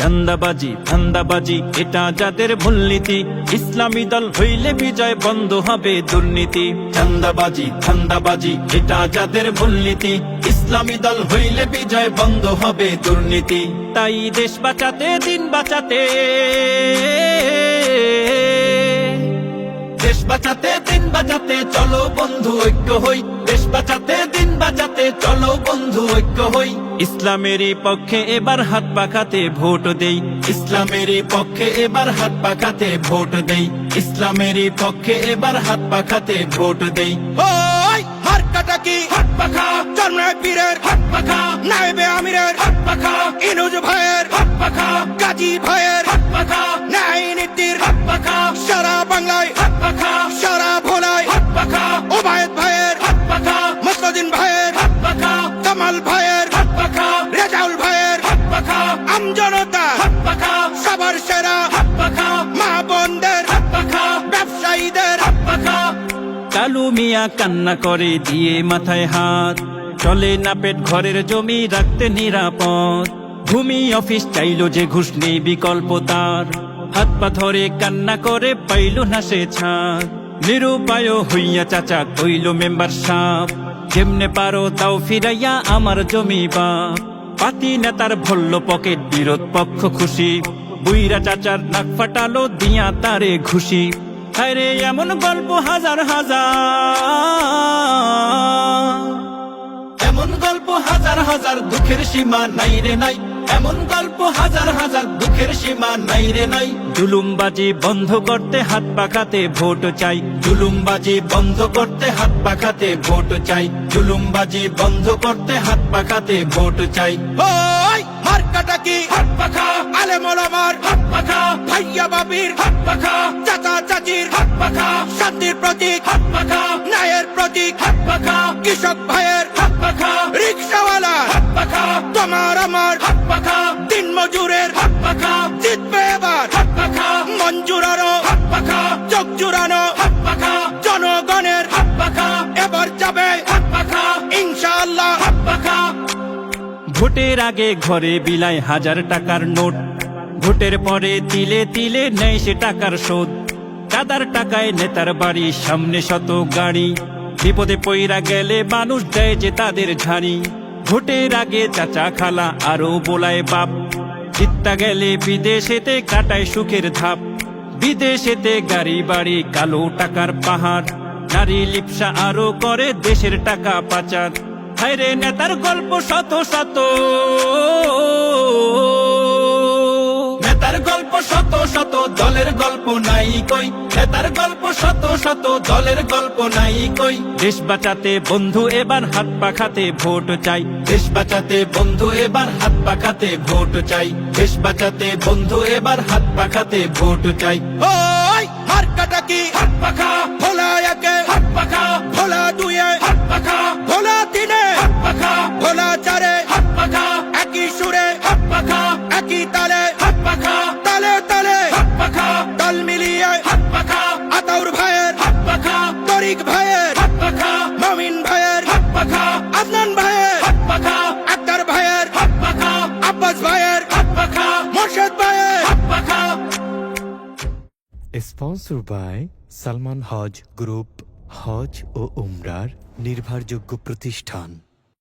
চান্দাবাজি, ধান্দাবাজি, এটা যাদের মূলনীতি ইসলামী দল হইলে বিজয় বন্ধ হবে দুর্নীতি। চান্দাবাজি, ধান্দাবাজি, এটা যাদের মূলনীতি ইসলামী দল হইলে বিজয় বন্ধ হবে দুর্নীতি। তাই দেশ বাঁচাতে, দিন বাঁচাতে। দেশ বাঁচাতে, দিন বাঁচাতে, চলো বন্ধু, ঐক্য হই। দেশ বাঁচাতে, দিন চলো বন্ধু ঐক্য হই। ইসলামেরই পক্ষে এবার হাত পাকাতে ভোট দেই। ইসলামেরই পক্ষে এবার হাত পাকাতে ভোট দেই। ইসলামেরই পক্ষে এবার হাত পাকাতে ভোট দেই। ওই হার কাটা কি? হাত পাখা জন্মের পীরের হাত পাখা নাইবে আমিরের হাত পাখা ইনুজ ভাইয়ের হাত পাখা গাজী ভাইয়ের হাত পাখা ন্যায় নীতির হাত পাখা সারা বাংলায় হাত হাত পাখা। সবার সেরা। মা বোনদের। ব্যবসায়ীদের। কালু মিয়া কান্না করে দিয়ে মাথায় হাত। চলে না পেট ঘরের জমি রাখতে নিরাপদ। ভূমি অফিস চাইলো যে ঘুষ নেই বিকল্প তার। হাত পা ধরে কান্না করে পাইল না সে ছাদ নিরুপায় হইয়া চাচা কইল মেম্বার সাপ। যেমনে পারো তাও ফিরাইয়া আমার জমি বাপ। পাতি নেতার ভল্ল পকেট, বিরোধ পক্ষ খুশি। বুইরা চাচার নাক ফাটালো, দিয়া তারে ঘুষি। হায়রে এমন গল্প হাজার হাজার। এমন গল্প হাজার হাজার, দুঃখের সীমা নাই রে নাই। এমন গল্প হাজার হাজার দুঃখের সীমা নাই রে নাই। জুলুমবাজি বন্ধ করতে হাত পাখাতে ভোট চাই। জুলুমবাজি বন্ধ করতে হাত পাখাতে ভোট চাই। জুলুমবাজি বন্ধ করতে হাত পাখাতে ভোট চাই। ওই হার কাটা কি? হাত পাখা আলেম ওলামার হাত পাখা ভাইয়া বাবির হাত পাখা চাচা চাচির হাত পাখা শান্তির প্রতীক হাত পাখা ন্যায়ের প্রতীক হাত পাখা কৃষক ভাইয়ের হাত পাখা রিক্সাওয়ালা হাত পাখা তোমার আমার মজুরের হাত পাখা জিতবে এবার। হাত পাখা জুড়ানো হাত পাখা চোখ জুড়ানো। হাত পাখা জনগণের। হাত পাখা এবার যাবে। হাত পাখা ইনশাআল্লাহ। হাত পাখা ভোটের আগে ঘরে বিলায় হাজার টাকার নোট। ভোটের পরে তিলে তিলে নেয় সে টাকার শোধ। কাদার টাকায় নেতার বাড়ি, সামনে শত গাড়ি। বিপদে পইরা গেলে মানুষ দেয় যে তাদের ঝাড়ি। ভোটের আগে চাচা খালা আরও বোলায় বাপ। চিত্তা গেলে বিদেশেতে কাটায় সুখের ধাপ। বিদেশেতে গাড়ি, বাড়ি, কালো টাকার পাহাড়। নারী লিপসা আরও করে দেশের টাকা পাচার। হায়রে নেতার গল্প শত শত। শত শত দলের গল্প নাই কই। নেতার গল্প শত শত দলের গল্প নাই কই। দেশ বাঁচাতে বন্ধু এবার হাত পাখাতে ভোট চাই। দেশ বাঁচাতে বন্ধু এবার হাত পাখাতে ভোট চাই। দেশ বাঁচাতে বন্ধু এবার হাত পাখাতে ভোট চাই। ওই হার কাটা কি? হাত পাখা। ভোলা একে? হাত পাখা। ভোলা দুয়ে? হাত পাখা। ভোলা তিনে? হাত পাখা। ভোলা চারে? হাত পাখা। একই সুরে? হাত পাখা। একই তালে? তরিক ভাইয়ের। হাত পাখা। মমিন ভাইয়ের। হাত পাখা। আদনান ভাইয়ের। হাত পাখা। আক্তার ভাইয়ের। হাত পাখা। আব্বাস ভাইয়ের। হাত পাখা। মোর্শেদ ভাইয়ের। হাত পাখা। Sponsor by Salman Hajj group হজ ও উমরার নির্ভরযোগ্য প্রতিষ্ঠান